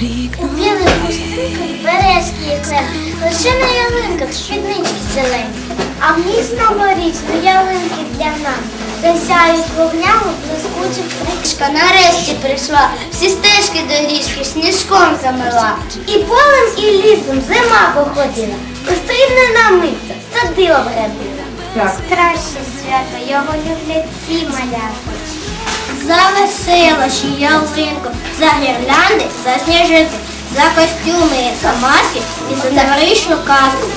рік У білих хустинках березки клен, лише на ялинках спіднички зелені, а в ніс новорічну ялинки для нас. Засяють вогнями блискуча причка. Нарешті прийшла, всі стежки доріжки сніжком замила. І полем, і лісом зима походила. Пострібне на мить, садила вредила. Так. Краще свято, його люблять всі малята. За веселощі, ялинку, за гірлянди, за сніжинки, за костюми, за маски і за новорічну казку.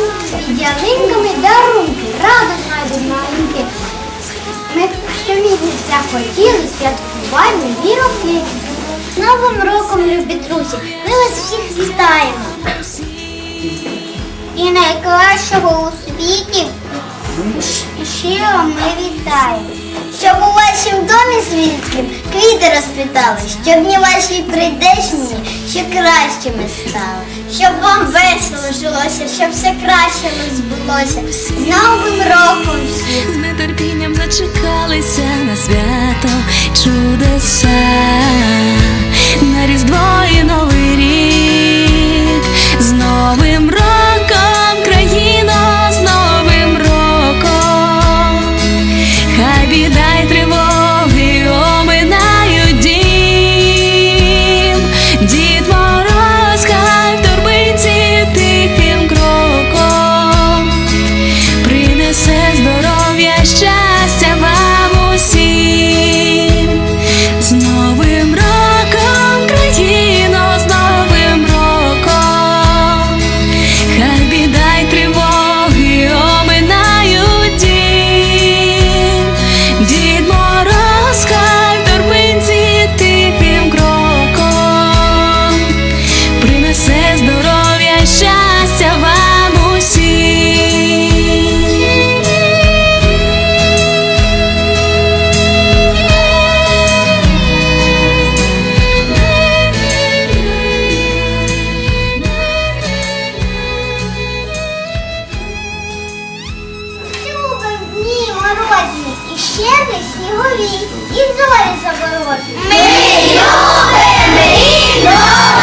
Під ялинками дарунки, радо знайдуть маленькі. Ми щомісяця хотіли святкуваємо віроки. З Новим роком, любі друзі, ми вас всіх вітаємо. І найкращого у світі щиро ми вітаємо. Щоб у вашому домі світлі квіти розквітали, щоб дні ваші прийдешні ще кращими стали, щоб вам весело жилося, щоб все краще збулося. З Новим роком всіх! з нетерпінням зачекалися на свято чудеса. ще ви снігові і зорі заборотні. Ми любимо рідно!